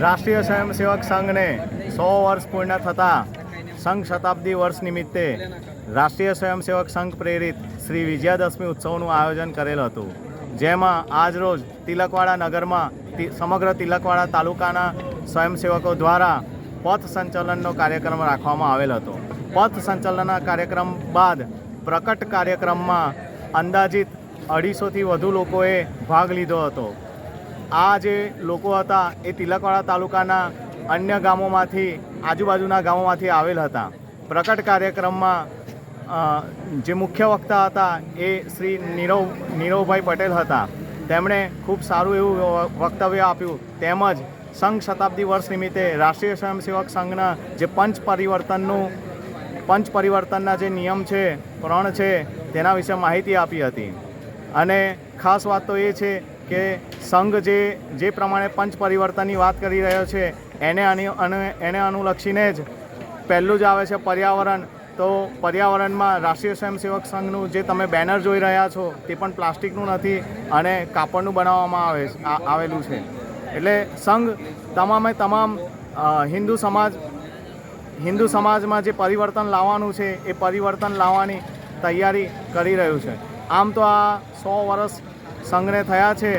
રાષ્ટ્રીય સ્વયંસેવક સંઘને સો વર્ષ પૂર્ણ થતાં સંઘ શતાબ્દી વર્ષ નિમિત્તે રાષ્ટ્રીય સ્વયંસેવક સંઘ પ્રેરિત શ્રી વિજયાદશમી ઉત્સવનું આયોજન કરેલ હતું. જેમાં આજરોજ તિલકવાડા નગરમાં સમગ્ર તિલકવાડા તાલુકાના સ્વયંસેવકો દ્વારા પથ સંચલનનો કાર્યક્રમ રાખવામાં આવેલ હતો. પથ સંચલનના કાર્યક્રમ બાદ પ્રકટ કાર્યક્રમમાં અંદાજિત અઢીસોથી વધુ લોકોએ ભાગ લીધો હતો. આ જે લોકો હતા એ તિલકવાડા તાલુકાના અન્ય ગામોમાંથી, આજુબાજુના ગામોમાંથી આવેલ હતા. પ્રકટ કાર્યક્રમમાં જે મુખ્ય વક્તા હતા એ શ્રી નીરવ, નીરવભાઈ પટેલ હતા. તેમણે ખૂબ સારું એવું વક્તવ્ય આપ્યું. તેમજ સંઘ શતાબ્દી વર્ષ નિમિત્તે રાષ્ટ્રીય સ્વયંસેવક સંઘના જે પંચ પરિવર્તનનું, પંચ પરિવર્તનના જે નિયમ છે પ્રણ છે, તેના વિશે માહિતી આપી હતી. અને ખાસ વાત તો એ છે કે સંઘ જે જે પ્રમાણે પંચ પરિવર્તનની વાત કરી રહ્યો છે, એને અને એને અનુલક્ષીને જ પહેલું જ આવે છે પર્યાવરણ. તો પર્યાવરણમાં રાષ્ટ્રીય સ્વયંસેવક સંઘનું જે તમે બેનર જોઈ રહ્યા છો, તે પણ પ્લાસ્ટિકનું નથી અને કાપડનું બનાવવામાં આવે આવેલું છે. એટલે સંઘ તમામે તમામ હિન્દુ સમાજ, હિન્દુ સમાજમાં જે પરિવર્તન લાવવાનું છે, એ પરિવર્તન લાવવાની તૈયારી કરી રહ્યું છે. આમ તો આ સો વર્ષ સંઘને થયા છે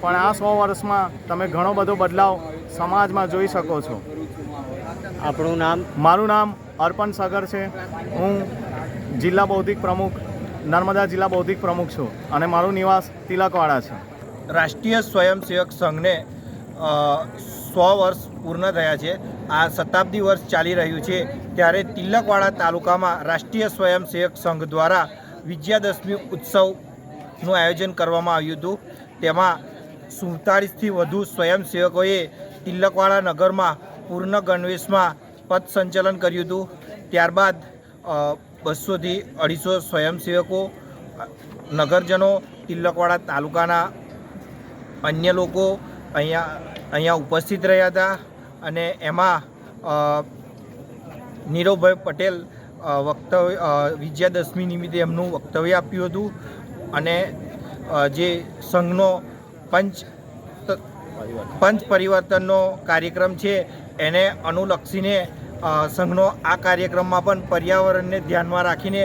પણ આ સો વર્ષમાં તમે ઘણો બધો બદલાવ સમાજમાં જોઈ શકો છો. આપણું નામ? મારું નામ અર્પણ સગર છે. હું જિલ્લા બૌદ્ધિક પ્રમુખ નર્મદા જિલ્લા બૌદ્ધિક પ્રમુખ છું અને મારું નિવાસ તિલકવાડા છે. રાષ્ટ્રીય સ્વયંસેવક સંઘને સો વર્ષ પૂર્ણ થયા છે. આ શતાબ્દી વર્ષ ચાલી રહ્યું છે. ત્યારે તિલકવાડા તાલુકામાં રાષ્ટ્રીય સ્વયંસેવક સંઘ દ્વારા વિજયાદશમી ઉત્સવનું આયોજન કરવામાં આવ્યું હતું. તેમાં સુડતાળીસથી વધુ સ્વયંસેવકોએ તિલકવાડા નગરમાં પૂર્ણ ગણવેશમાં પથ સંચલન કર્યું હતું. ત્યારબાદ બસોથી અઢીસો સ્વયંસેવકો, નગરજનો, તિલકવાડા તાલુકાના અન્ય લોકો અહીંયા અહીંયા ઉપસ્થિત રહ્યા હતા અને એમાં નીરવભાઈ પટેલ વક્તવ્ય વિજયાદશમી નિમિત્તે એમનું વક્તવ્ય આપ્યું હતું અને જે સંઘનો પંચ પંચ પરિવર્તનનો કાર્યક્રમ છે, એને અનુલક્ષીને સંઘનો આ કાર્યક્રમમાં પણ પર્યાવરણને ધ્યાનમાં રાખીને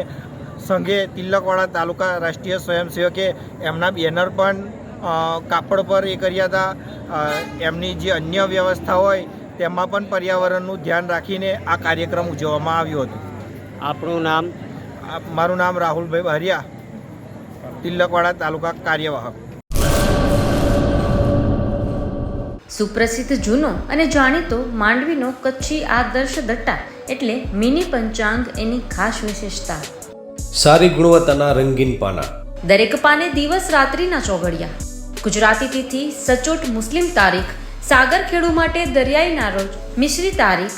સંઘે તિલકવાડા તાલુકા રાષ્ટ્રીય સ્વયંસેવકે એમના બેનર પણ કાપડ પર એ કર્યા હતા. એમની જે અન્ય વ્યવસ્થા હોય, તેમાં પણ પર્યાવરણનું ધ્યાન રાખીને આ કાર્યક્રમ ઉજવવામાં આવ્યો હતો. આપણું નામ? મારું નામ રાહુલભાઈ બહરિયા તિલકવાડા તાલુકા કાર્યવાહક. સુપ્રસિદ્ધ જૂનો અને જાણીતો માંડવીનો કચ્છી આદર્શ દટ્ટા એટલે મિની પંચાંગ એની ખાસ વિશેષતા. સારી ગુણવત્તાના રંગીન પાના. દરેક પાને દિવસ રાત્રિના ચોઘડિયા. ગુજરાતી તિથિ સચોટ મુસ્લિમ તારીખ સાગર ખેડુ માટે દરિયાઈના રોજ મિશ્રી તારીખ